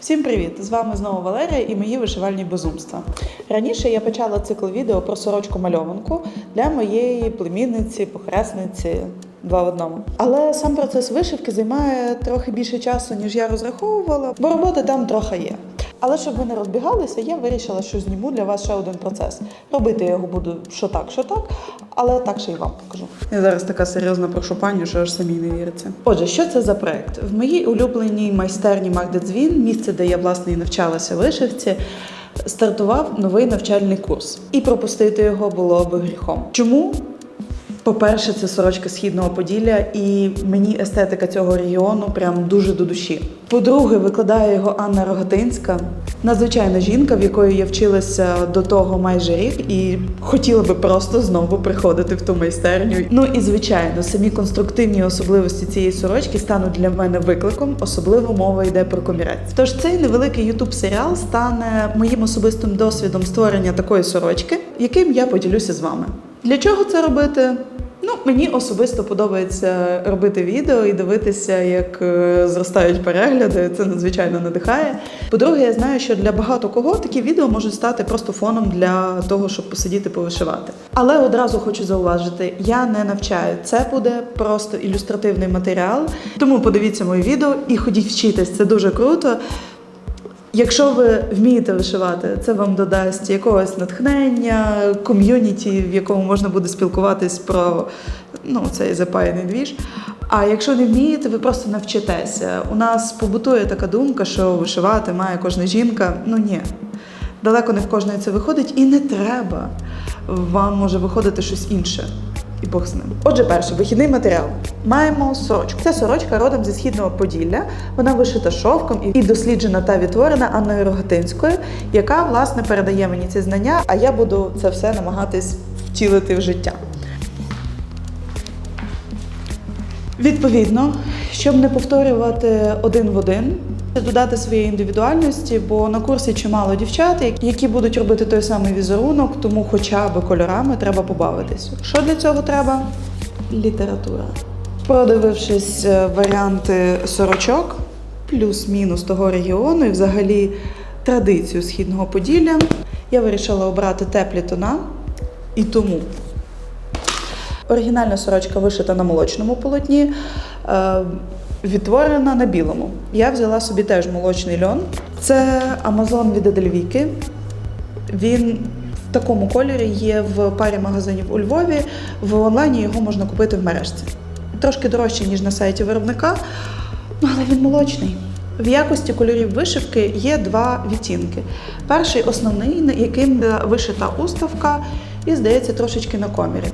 Всім привіт! З вами знову Валерія і мої вишивальні безумства. Раніше я почала цикл відео про сорочку мальованку для моєї племінниці, похресниці. Два в одному. Але сам процес вишивки займає трохи більше часу, ніж я розраховувала, бо роботи там трохи є. Але щоб ви не розбігалися, я вирішила, що зніму для вас ще один процес. Робити я його буду що так, що так, але так ще й вам покажу. Я зараз така серйозна прошу пані, що аж самі не віриться. Отже, що це за проект? В моїй улюбленій майстерні Магда Дзвін, місце, де я власне і навчалася вишивці. Стартував новий навчальний курс, і пропустити його було би гріхом. Чому? По-перше, це сорочка східного Поділля, і мені естетика цього регіону прям дуже до душі. По-друге, викладає його Анна Рогатинська, надзвичайна жінка, в якої я вчилася до того майже рік, і хотіла би просто знову приходити в ту майстерню. Ну і звичайно, самі конструктивні особливості цієї сорочки стануть для мене викликом, особливо мова йде про комірець. Тож цей невеликий ютуб серіал стане моїм особистим досвідом створення такої сорочки, яким я поділюся з вами. Для чого це робити? Ну, мені особисто подобається робити відео і дивитися, як е, зростають перегляди. Це надзвичайно надихає. По-друге, я знаю, що для багато кого такі відео можуть стати просто фоном для того, щоб посидіти повишивати. Але одразу хочу зауважити: я не навчаю. Це буде просто ілюстративний матеріал. Тому подивіться моє відео і ходіть вчитись. Це дуже круто. Якщо ви вмієте вишивати, це вам додасть якогось натхнення, ком'юніті, в якому можна буде спілкуватись про ну, цей запаяний двіж. А якщо не вмієте, ви просто навчитеся. У нас побутує така думка, що вишивати має кожна жінка. Ну ні. Далеко не в кожної це виходить, і не треба. Вам може виходити щось інше. І Бог з ним. Отже, перше, вихідний матеріал. Маємо сорочку. Це сорочка родом зі східного Поділля. Вона вишита шовком і досліджена та відтворена Анною Рогатинською, яка власне передає мені ці знання, а я буду це все намагатись втілити в життя. Відповідно, щоб не повторювати один в один, додати своєї індивідуальності, бо на курсі чимало дівчат, які будуть робити той самий візерунок, тому хоча б кольорами треба побавитись. Що для цього треба? Література. Продивившись е, варіанти сорочок, плюс-мінус того регіону і взагалі традицію східного Поділля, я вирішила обрати теплі тона і тому Оригінальна сорочка вишита на молочному полотні, е, відтворена на білому. Я взяла собі теж молочний льон. Це Амазон від Едельвіки. Він в такому кольорі є в парі магазинів у Львові. В онлайні його можна купити в мережці. Трошки дорожче, ніж на сайті виробника, але він молочний. В якості кольорів вишивки є два відтінки. Перший основний, яким вишита уставка, і здається трошечки на комірі.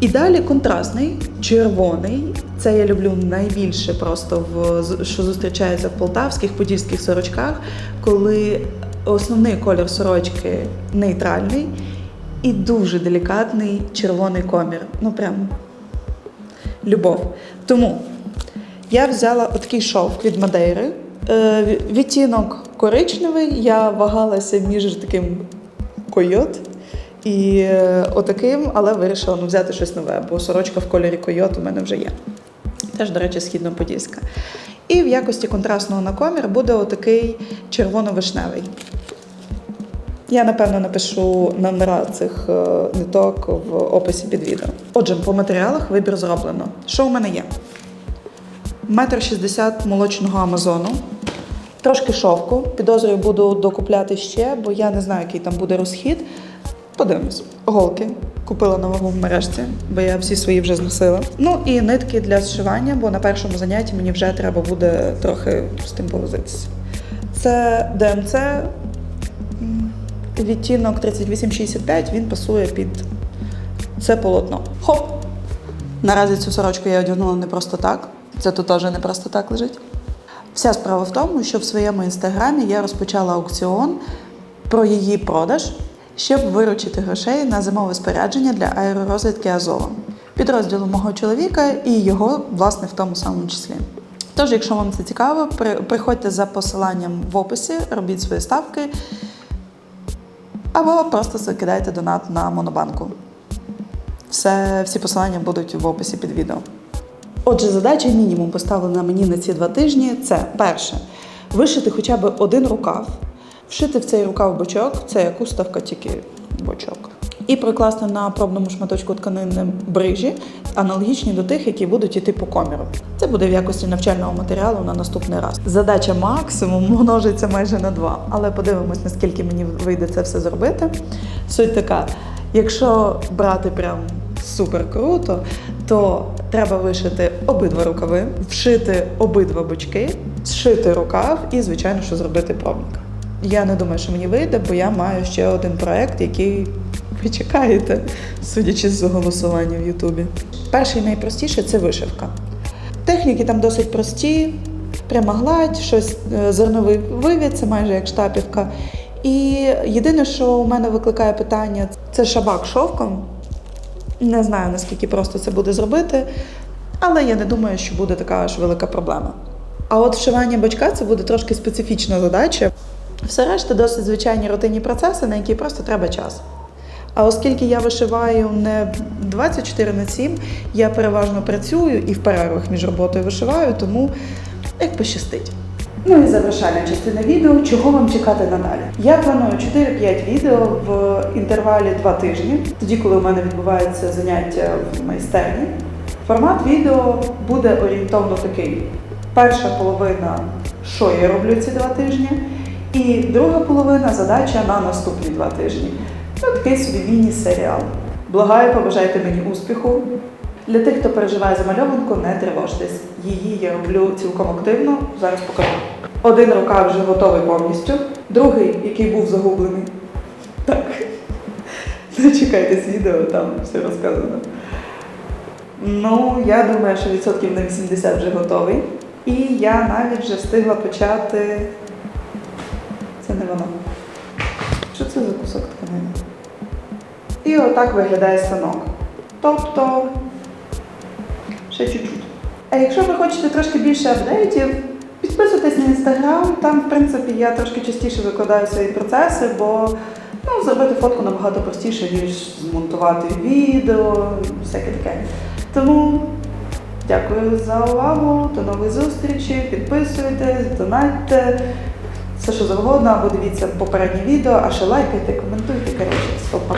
І далі контрастний, червоний. Це я люблю найбільше просто в що зустрічається в полтавських подільських сорочках, коли основний колір сорочки нейтральний і дуже делікатний червоний комір. Ну прям любов. Тому я взяла такий шовк від Мадейри. Е, Відтінок коричневий. Я вагалася між таким койот і е, отаким, але вирішила ну, взяти щось нове, бо сорочка в кольорі койот у мене вже є. Теж, до речі, східно-подільська. І в якості контрастного на комір буде отакий червоно-вишневий. Я, напевно, напишу номера цих е, ниток в описі під відео. Отже, по матеріалах вибір зроблено. Що у мене є? Метр шістдесят молочного амазону, трошки шовку. Підозрюю, буду докупляти ще, бо я не знаю, який там буде розхід. Подивимось. Голки. Купила на вагу в мережці, бо я всі свої вже зносила. Ну і нитки для зшивання, бо на першому занятті мені вже треба буде трохи з тим повозитися. Це ДМЦ відтінок 3865, він пасує під це полотно. Хоп! Наразі цю сорочку я одягнула не просто так. Це тут теж не просто так лежить. Вся справа в тому, що в своєму інстаграмі я розпочала аукціон про її продаж, щоб виручити грошей на зимове спорядження для аеророзвідки Азова, підрозділу мого чоловіка і його, власне, в тому самому числі. Тож, якщо вам це цікаво, приходьте за посиланням в описі, робіть свої ставки або просто закидайте донат на монобанку. Все, всі посилання будуть в описі під відео. Отже, задача мінімум поставлена мені на ці два тижні. Це перше вишити хоча б один рукав, вшити в цей рукав бочок, це як уставка, тільки бочок. І прикласти на пробному шматочку тканини брижі, аналогічні до тих, які будуть іти по коміру. Це буде в якості навчального матеріалу на наступний раз. Задача максимум множиться майже на два, але подивимось, наскільки мені вийде це все зробити. Суть така: якщо брати прям супер круто, то треба вишити обидва рукави, вшити обидва бочки, зшити рукав і, звичайно, що зробити пробник. Я не думаю, що мені вийде, бо я маю ще один проект, який ви чекаєте, судячи з голосування в Ютубі. Перший найпростіший це вишивка. Техніки там досить прості, пряма гладь, щось е, зерновий вивід, це майже як штапівка. І єдине, що у мене викликає питання, це шабак шовком. Не знаю, наскільки просто це буде зробити, але я не думаю, що буде така аж велика проблема. А от вшивання бачка це буде трошки специфічна задача. Все решта досить звичайні рутинні процеси, на які просто треба час. А оскільки я вишиваю не 24 на 7, я переважно працюю і в перервах між роботою вишиваю, тому як пощастить. Ну і завершальна частина відео, чого вам чекати надалі. Я планую 4-5 відео в інтервалі 2 тижні, тоді, коли у мене відбувається заняття в майстерні. Формат відео буде орієнтовно такий: перша половина, що я роблю ці два тижні, і друга половина задача на наступні два тижні. Ну, такий собі міні-серіал. Благаю, побажайте мені успіху. Для тих, хто переживає за мальованку, не тривожтесь. Її я роблю цілком активно. Зараз покажу. Один рукав вже готовий повністю, другий, який був загублений. Так. Дочекайтесь відео, там все розказано. Ну, я думаю, що відсотків на 80 вже готовий. І я навіть вже встигла почати. Це не воно. Що це за кусок тканини? І отак виглядає станок. Тобто, ще чуть-чуть. А якщо ви хочете трошки більше апдейтів, підписуйтесь на інстаграм. Там, в принципі, я трошки частіше викладаю свої процеси, бо ну, зробити фотку набагато простіше, ніж змонтувати відео, всяке таке. Тому дякую за увагу, до нових зустрічей, підписуйтесь, донатьте, все що завгодно, або дивіться попереднє відео, а ще лайкайте, коментуйте, коротше, стопа.